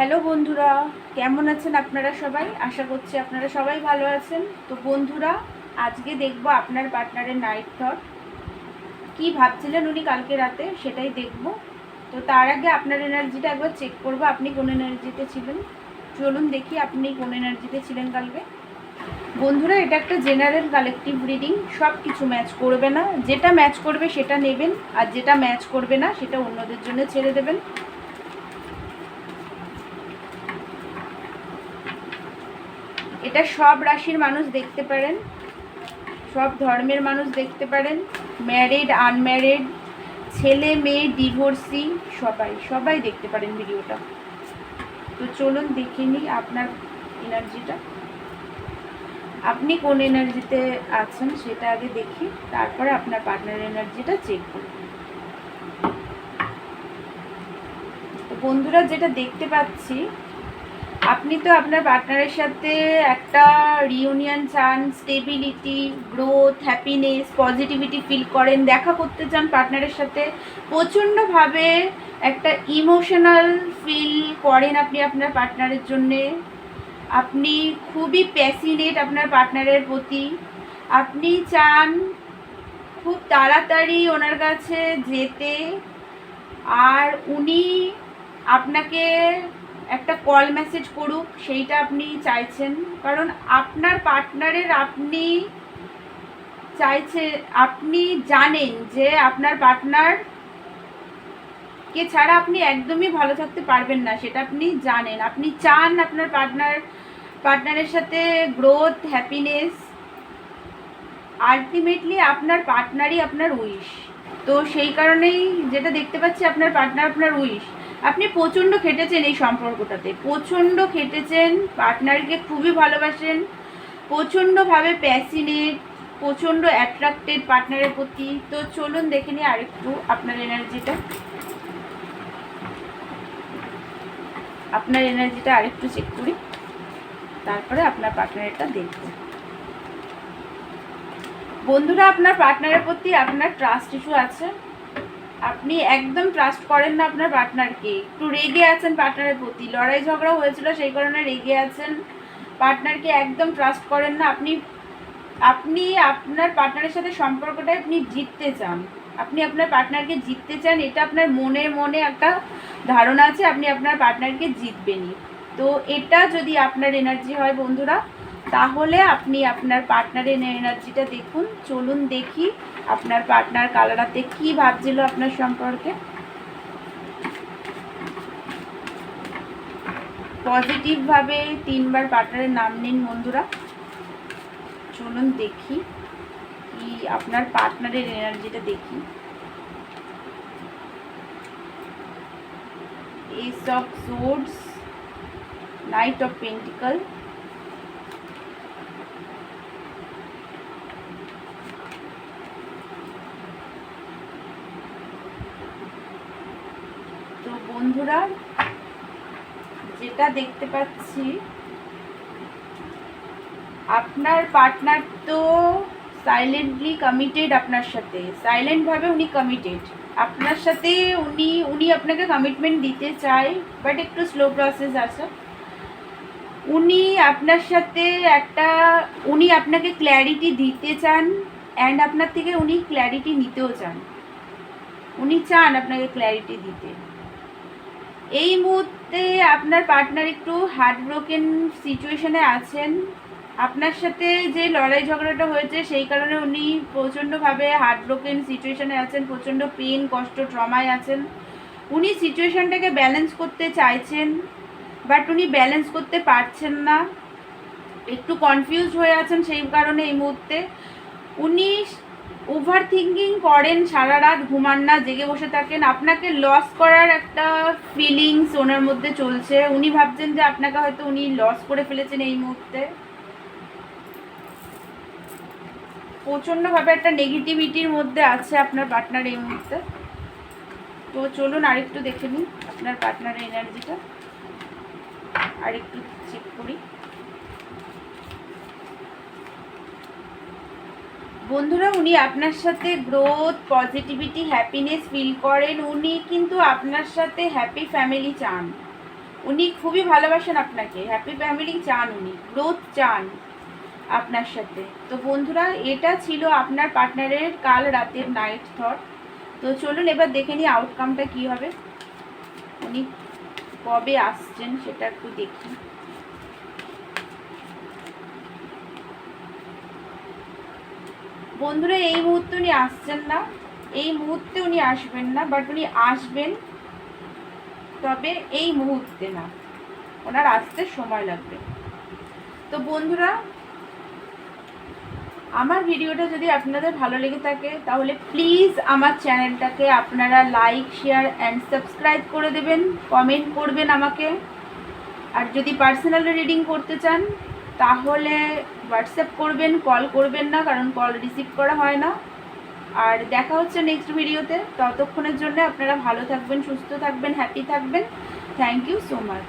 Hello বন্ধুরা, কেমন আছেন আপনারা সবাই? আশা করছি আপনারা সবাই ভালো আছেন। তো বন্ধুরা, আজকে দেখব আপনার পার্টনারের নাইট থট কি ভাবছিলেন উনি কালকে রাতে, সেটাই দেখব। তো তার আগে আপনার এনার্জিটা একবার চেক করব, আপনি কোন এনার্জিতে ছিলেন? চলুন দেখি আপনি কোন এনার্জিতে ছিলেন কালকে। বন্ধুরা, এটা একটা জেনারেল কালেকটিভ রিডিং সব কিছু ম্যাচ করবে না। যেটা ম্যাচ করবে সেটা নেবেন, আর যেটা ম্যাচ করবে না, সেটা অন্যদের জন্য ছেড়ে দেবেন। এটা সব রাশির মানুষ দেখতে পারেন, সব ধর্মের মানুষ দেখতে পারেন ম্যারিড আনম্যারিড ছেলে, মেয়ে ডিভোর্সি সবাই সবাই দেখতে পারেন ভিডিওটা। তো চলুন দেখে নিই আপনার এনার্জিটা। আপনি কোন এনার্জিতে আছেন সেটা আগে দেখি, তারপরে আপনার পার্টনার এনার্জিটা চেক করুন। তো বন্ধুরা যেটা দেখতে পাচ্ছি আপনি তো আপনার পার্টনারের সাথে একটা রিউনিয়ন চান stability growth happiness positivity feel করেন, দেখা করতে চান পার্টনারের সাথে প্রচণ্ডভাবে একটা ইমোশনাল ফিল করেন আপনি আপনার পার্টনারের জন্যে। আপনি খুবই প্যাসিনেট আপনার পার্টনারের প্রতি। আপনি চান খুব তাড়াতাড়ি ওনার কাছে যেতে। আর উনি আপনাকে একটা কল মেসেজ করুক, সেইটা আপনি চাইছেন। কারণ আপনার পার্টনারের আপনি চাইছে, আপনি জানেন যে আপনার পার্টনার কে ছাড়া আপনি একদমই ভালো থাকতে পারবেন না, সেটা আপনি জানেন। আপনি চান আপনার পার্টনার পার্টনারের সাথে গ্রোথ হ্যাপিনেস আলটিমেটলি আপনার পার্টনারই আপনার উইশ তো সেই কারণেই যেটা দেখতে পাচ্ছি, আপনার পার্টনার আপনার উইশ আপনি প্রচণ্ড খেটেছেন এই সম্পর্কটাতে। প্রচণ্ড খেটেছেন পার্টনারকে খুবই ভালোবাসেন, প্রচণ্ডভাবে প্যাসিনেট প্রচণ্ড অ্যাট্রাক্টেড পার্টনারের প্রতি। তো চলুন দেখে নিই আরেকটু আপনার এনার্জিটা আপনার এনার্জিটা আরেকটু চেক করি। তারপরে আপনার পার্টনারটা দেখব। বন্ধুরা, আপনার পার্টনারের প্রতি আপনার ট্রাস্ট ইস্যু আছে। আপনি একদম ট্রাস্ট করেন না আপনার পার্টনারকে একটু রেগে আছেন পার্টনারের প্রতি। লড়াই ঝগড়া হয়েছিল, সেই কারণে রেগে আছেন পার্টনারকে একদম ট্রাস্ট করেন না। আপনি আপনি আপনার পার্টনারের সাথে সম্পর্কটা আপনি জিততে চান। আপনি আপনার পার্টনারকে জিততে চান, এটা আপনার মনে মনে একটা ধারণা আছে, আপনি আপনার পার্টনারকে জিতবেনই। তো এটা যদি আপনার এনার্জি হয় বন্ধুরা তাহলে আপনি আপনার পার্টনারের এনার্জিটা দেখুন, চলুন দেখি আপনার পার্টনার কালারাতে কি ভাবছিল আপনার সম্পর্কে। পজিটিভভাবে তিনবার পার্টনারের নাম নিন বন্ধুরা। চলুন দেখি কি আপনার পার্টনারের এনার্জিটা দেখি। Ace of swords knight of pentacle তো বন্ধুরা, যেটা দেখতে পাচ্ছি, আপনার পার্টনার তো সাইলেন্টলি কমিটেড আপনার সাথে। সাইলেন্টভাবে উনি কমিটেড আপনার সাথে উনি উনি আপনাকে কমিটমেন্ট দিতে চায় বাট একটু স্লো প্রসেস আছে। উনি আপনার সাথে একটা, উনি আপনাকে ক্ল্যারিটি দিতে চান অ্যান্ড আপনার থেকে উনি ক্ল্যারিটি নিতেও চান। উনি চান আপনাকে ক্ল্যারিটি দিতে। এই মুহূর্তে আপনার পার্টনার একটু হার্ট ব্রোকেন সিচুয়েশনে আছেন। আপনার সাথে যে লড়াই ঝগড়াটা হয়েছে, সেই কারণে উনি প্রচণ্ডভাবে হার্ট ব্রোকেন সিচুয়েশনে আছেন, প্রচণ্ড পেন কষ্ট ট্রমায় আছেন। উনি সিচুয়েশনটাকে ব্যালেন্স করতে চাইছেন বাট উনি ব্যালেন্স করতে পারছেন না। একটু কনফিউজ হয়ে আছেন সেই কারণে এই মুহূর্তে। উনি ওভার থিঙ্কিং করেন সারা রাত ঘুমান না, জেগে বসে থাকেন। আপনাকে লস করার একটা ফিলিংস ওনার মধ্যে চলছে। উনি ভাবছেন যে আপনাকে হয়তো উনি লস করে ফেলেছেন এই মুহূর্তে। প্রচণ্ডভাবে একটা নেগেটিভিটির মধ্যে আছে আপনার পার্টনার এই মুহূর্তে। তো চলুন আরেকটু দেখে নিন আপনার পার্টনারের এনার্জিটা আরেকটু চেক করি। বন্ধুরা, উনি আপনার সাথে গ্রোথ পজিটিভিটি হ্যাপিনেস ফিল করেন। উনি কিন্তু আপনার সাথে হ্যাপি ফ্যামিলি চান। উনি খুবই ভালোবাসেন আপনাকে। হ্যাপি ফ্যামিলি চান উনি। গ্রোথ চান আপনার সাথে। তো বন্ধুরা, এটা ছিল আপনার পার্টনারের কাল রাতের নাইট থট তো চলুন এবার দেখে নিই আউটকামটা কী হবে। উনি কবে আসছেন সেটা একটু দেখি। বন্ধুরা, এই মুহূর্তে উনি আসছেন না। এই মুহূর্তে উনি আসবেন না বাট উনি আসবেন, তবে এই মুহূর্তে না। ওনার আসতে সময় লাগবে। তো বন্ধুরা, আমার ভিডিওটা যদি আপনাদের ভালো লেগে থাকে, তাহলে প্লিজ আমার চ্যানেলটাকে আপনারা লাইক শেয়ার অ্যান্ড সাবস্ক্রাইব করে দেবেন। কমেন্ট করবেন আমাকে। আর যদি পার্সোনাল রিডিং করতে চান তাহলে হোয়াটসঅ্যাপ করবেন, কল করবেন না, কারণ কল রিসিভ করা হয় না। আর দেখা হচ্ছে নেক্সট ভিডিওতে ততক্ষণের জন্য আপনারা ভালো থাকবেন, সুস্থ থাকবেন হ্যাপি থাকবেন। Thank you so much